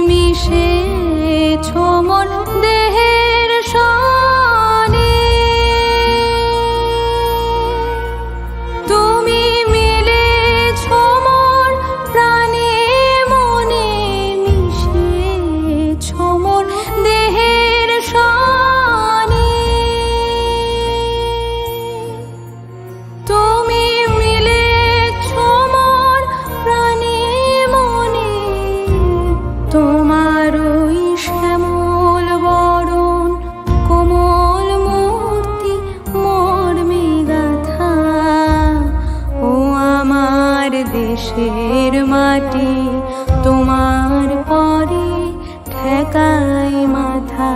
মিশে ছোমন দেশের মাটি তোমার পরে ঠেকাই মাথা।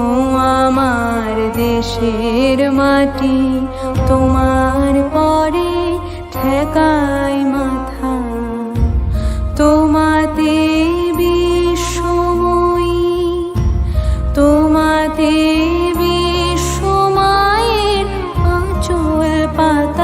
ও আমার দেশের মাটি তোমার পরে ঠেকাই মাথা। তোমাতে তোমাতে বিশ্বমায়ের আঁচল পাতা।